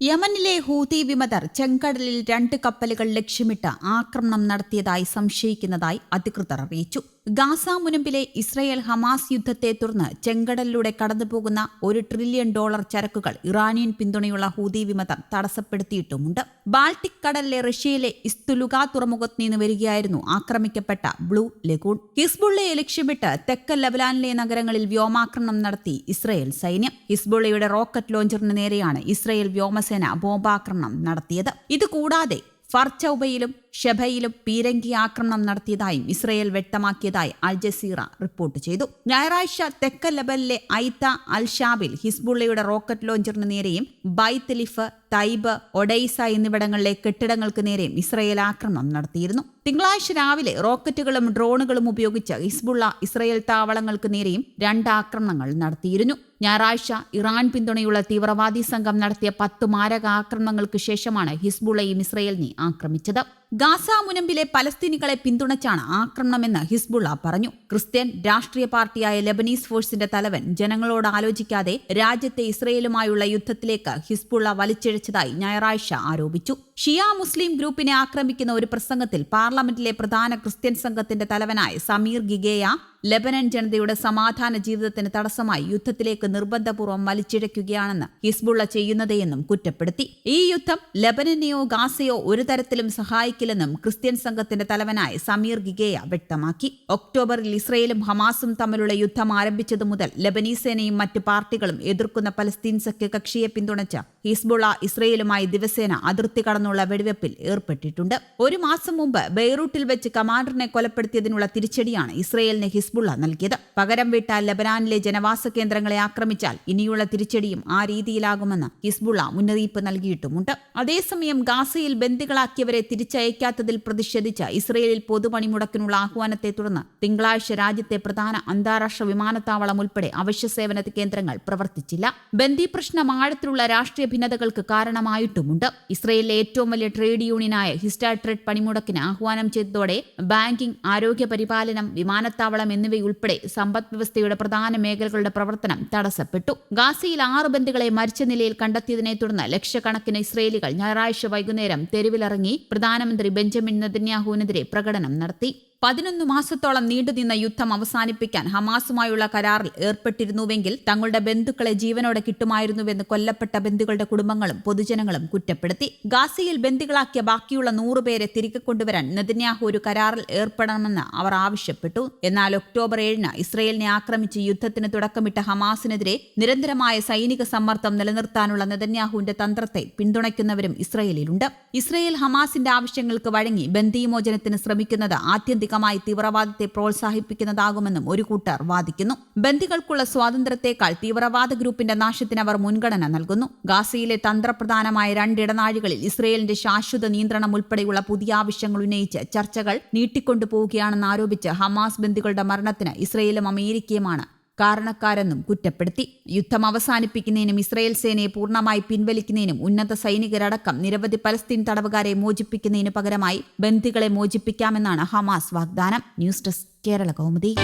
യമനിലെ ഹൂതി വിമതർ ചെങ്കടലിൽ രണ്ട് കപ്പലുകൾ ലക്ഷ്യമിട്ട് ആക്രമണം നടത്തിയതായി സംശയിക്കുന്നതായി അധികൃതർ അറിയിച്ചു. ഗാസ മുനമ്പിലെ ഇസ്രയേൽ ഹമാസ് യുദ്ധത്തെ തുടർന്ന് ചെങ്കടലിലൂടെ കടന്നുപോകുന്ന ഒരു ട്രില്യൺ ഡോളർ ചരക്കുകൾ ഇറാനിയൻ പിന്തുണയുള്ള ഹൂതി വിമതർ തടസ്സപ്പെടുത്തിയിട്ടുമുണ്ട്. ബാൾട്ടിക് കടലിലെ റഷ്യയിലെ ഇസ്തുലുഗ തുറമുഖത്ത് നിന്ന് വരികയായിരുന്നു ആക്രമിക്കപ്പെട്ട ബ്ലൂ ലഗൂൺ. ഹിസ്ബുള്ളയെ ലക്ഷ്യമിട്ട് തെക്കൻ ലബലാനിലെ നഗരങ്ങളിൽ വ്യോമാക്രമണം നടത്തി ഇസ്രയേൽ സൈന്യം. ഹിസ്ബുള്ളയുടെ റോക്കറ്റ് ലോഞ്ചറിന് നേരെയാണ് ഇസ്രയേൽ വ്യോമസേന ബോംബാക്രമണം നടത്തിയത്. ഇതുകൂടാതെ ഫർച്ചൌബയിലും ഷെബയിലും പീരങ്കി ആക്രമണം നടത്തിയതായും ഇസ്രയേൽ വ്യക്തമാക്കിയതായി അൽ ജസീറ റിപ്പോർട്ട് ചെയ്തു. ഞായറാഴ്ച തെക്കൻ ലബലിലെ ഐത്ത അൽ ഷാബിൽ ഹിസ്ബുള്ളയുടെ റോക്കറ്റ് ലോഞ്ചറിന് നേരെയും ബൈത്തലിഫ് തൈബ് ഒഡൈസ എന്നിവിടങ്ങളിലെ കെട്ടിടങ്ങൾക്ക് നേരെയും ഇസ്രയേൽ ആക്രമണം നടത്തിയിരുന്നു. തിങ്കളാഴ്ച രാവിലെ റോക്കറ്റുകളും ഡ്രോണുകളും ഉപയോഗിച്ച് ഹിസ്ബുള്ള ഇസ്രയേൽ താവളങ്ങൾക്ക് നേരെയും രണ്ട് ആക്രമണങ്ങൾ നടത്തിയിരുന്നു. ഞായറാഴ്ച ഇറാൻ പിന്തുണയുള്ള തീവ്രവാദി സംഘം നടത്തിയ പത്ത് മാരക ആക്രമണങ്ങൾക്ക് ശേഷമാണ് ഹിസ്ബുള്ളയും ഇസ്രയേലിനെ ആക്രമിച്ചത്. ഗാസ മുനമ്പിലെ പലസ്തീനികളെ പിന്തുണച്ചാണ് ആക്രമണമെന്ന് ഹിസ്ബുള്ള പറഞ്ഞു. ക്രിസ്ത്യൻ രാഷ്ട്രീയ പാർട്ടിയായ ലെബനീസ് ഫോഴ്സിന്റെ തലവൻ ജനങ്ങളോട് ആലോചിക്കാതെ രാജ്യത്തെ ഇസ്രയേലുമായുള്ള യുദ്ധത്തിലേക്ക് ഹിസ്ബുള്ള വലിച്ചിഴച്ചതായി ഞായറാഴ്ച ആരോപിച്ചു. ഷിയ മുസ്ലിം ഗ്രൂപ്പിനെ ആക്രമിക്കുന്ന ഒരു പ്രസംഗത്തിൽ പാർലമെന്റിലെ പ്രധാന ക്രിസ്ത്യൻ സംഘത്തിന്റെ തലവനായ സമീർ ഗിഗേയ ലെബനൻ ജനതയുടെ സമാധാന ജീവിതത്തിന് തടസ്സമായി യുദ്ധത്തിലേക്ക് നിർബന്ധപൂർവം വലിച്ചിഴയ്ക്കുകയാണെന്ന് ഹിസ്ബുള്ള ചെയ്യുന്നതെന്നും കുറ്റപ്പെടുത്തി. ഈ യുദ്ധം ലെബനനെയോ ഗാസയോ ഒരു തരത്തിലും സഹായിക്കില്ലെന്നും ക്രിസ്ത്യൻ സംഘത്തിന്റെ തലവനായ സമീർ ഗിഗേയ വ്യക്തമാക്കി. ഒക്ടോബറിൽ ഇസ്രയേലും ഹമാസും തമ്മിലുള്ള യുദ്ധം ആരംഭിച്ചതു മുതൽ ലബനീസ് സേനയും മറ്റ് പാർട്ടികളും എതിർക്കുന്ന പലസ്തീൻ സഖ്യകക്ഷിയെ പിന്തുണച്ച ഹിസ്ബുള്ള ഇസ്രയേലുമായി ദിവസേന അതിർത്തി കടന്നുള്ള വെടിവെപ്പിൽ ഏർപ്പെട്ടിട്ടുണ്ട്. ഒരു മാസം മുമ്പ് ബെയ്റൂട്ടിൽ വെച്ച് കമാൻഡറിനെ കൊലപ്പെടുത്തിയതിനുള്ള തിരിച്ചടിയാണ് ഇസ്രയേലിന് ഹിസ്ബുള്ള നൽകിയത്. പകരം വിട്ട ലബനാനിലെ ജനവാസ കേന്ദ്രങ്ങളെ ആക്രമിച്ചാൽ ഇനിയുള്ള തിരിച്ചടിയും ആ രീതിയിലാകുമെന്ന് ഹിസ്ബുള്ള മുന്നറിയിപ്പ് നൽകിയിട്ടുമുണ്ട്. അതേസമയം ഗാസയിൽ ബന്ദികളാക്കിയവരെ തിരിച്ചയക്കാത്തതിൽ പ്രതിഷേധിച്ച് ഇസ്രയേലിൽ പൊതുപണിമുടക്കിനുള്ള ആഹ്വാനത്തെ തുടർന്ന് തിങ്കളാഴ്ച രാജ്യത്തെ പ്രധാന അന്താരാഷ്ട്ര വിമാനത്താവളം ഉൾപ്പെടെ അവശ്യ സേവന കേന്ദ്രങ്ങൾ പ്രവർത്തിച്ചില്ല. ബന്ദി പ്രശ്നം ആഴത്തിലുള്ള രാഷ്ട്രീയ ഭിന്നതകൾക്ക് കാരണമായിട്ടുമുണ്ട്. ഇസ്രയേലിലെ ഏറ്റവും വലിയ ട്രേഡ് യൂണിയനായ ഹിസ്റ്റാട്രേഡ് പണിമുടക്കിന് ആഹ്വാനം ചെയ്തതോടെ ബാങ്കിംഗ് ആരോഗ്യ പരിപാലനം വിമാനത്താവളം എന്നിവയുൾപ്പെടെ സമ്പദ് വ്യവസ്ഥയുടെ പ്രധാന മേഖലകളുടെ പ്രവർത്തനം തടസ്സപ്പെട്ടു. ഗാസയിൽ ആറ് ബന്ധുക്കളെ മരിച്ച നിലയിൽ കണ്ടെത്തിയതിനെ തുടർന്ന് ലക്ഷക്കണക്കിന് ഇസ്രയേലികൾ ഞായറാഴ്ച വൈകുന്നേരം തെരുവിലിറങ്ങി പ്രധാനമന്ത്രി ബെഞ്ചമിൻ നെതന്യാഹുവിനെതിരെ പ്രകടനം നടത്തി. പതിനൊന്ന് മാസത്തോളം നീണ്ടുനിന്ന യുദ്ധം അവസാനിപ്പിക്കാൻ ഹമാസുമായുള്ള കരാറിൽ ഏർപ്പെട്ടിരുന്നുവെങ്കിൽ തങ്ങളുടെ ബന്ധുക്കളെ ജീവനോടെ കിട്ടുമായിരുന്നുവെന്ന് കൊല്ലപ്പെട്ട ബന്ധുക്കളുടെ കുടുംബങ്ങളും പൊതുജനങ്ങളും കുറ്റപ്പെടുത്തി. ഗാസയിൽ ബന്ദികളാക്കിയ ബാക്കിയുള്ള നൂറുപേരെ തിരികെ കൊണ്ടുവരാൻ നെതന്യാഹു ഒരു കരാറിൽ ഏർപ്പെടണമെന്ന് അവർ ആവശ്യപ്പെട്ടു. എന്നാൽ ഒക്ടോബർ ഏഴിന് ഇസ്രയേലിനെ ആക്രമിച്ച് യുദ്ധത്തിന് തുടക്കമിട്ട ഹമാസിനെതിരെ നിരന്തരമായ സൈനിക സമ്മർദ്ദം നിലനിർത്താനുള്ള നെതന്യാഹുവിന്റെ തന്ത്രത്തെ പിന്തുണയ്ക്കുന്നവരും ഇസ്രയേലിലുണ്ട്. ഇസ്രയേൽ ഹമാസിന്റെ ആവശ്യങ്ങൾക്ക് വഴങ്ങി ബന്ദിമോചനത്തിന് ശ്രമിക്കുന്നത് ആത്യന്തിക ആത്യന്തികമായി തീവ്രവാദത്തെ പ്രോത്സാഹിപ്പിക്കുന്നതാകുമെന്നും ഒരു കൂട്ടർ വാദിക്കുന്നു. ബന്ദികൾക്കുള്ള സ്വാതന്ത്ര്യത്തെക്കാൾ തീവ്രവാദ ഗ്രൂപ്പിന്റെ നാശത്തിന് അവർ മുൻഗണന നൽകുന്നു. ഗാസയിലെ തന്ത്രപ്രധാനമായ രണ്ടിടനാഴികളിൽ ഇസ്രയേലിന്റെ ശാശ്വത നിയന്ത്രണം ഉൾപ്പെടെയുള്ള പുതിയ ആവശ്യങ്ങൾ ഉന്നയിച്ച് ചർച്ചകൾ നീട്ടിക്കൊണ്ടുപോവുകയാണെന്ന് ആരോപിച്ച് ഹമാസ് ബന്ദികളുടെ മരണത്തിന് ഇസ്രയേലും അമേരിക്കയുമാണ് കാരണക്കാരെന്നും കുറ്റപ്പെടുത്തി. യുദ്ധം അവസാനിപ്പിക്കുന്നതിനും ഇസ്രയേൽ സേനയെ പൂർണമായി പിൻവലിക്കുന്നതിനും ഉന്നത സൈനികരടക്കം നിരവധി പലസ്തീൻ തടവുകാരെ മോചിപ്പിക്കുന്നതിനു പകരമായി ബന്ദികളെ മോചിപ്പിക്കാമെന്നാണ് ഹമാസ് വാഗ്ദാനം. News desk Kerala Kaumudi.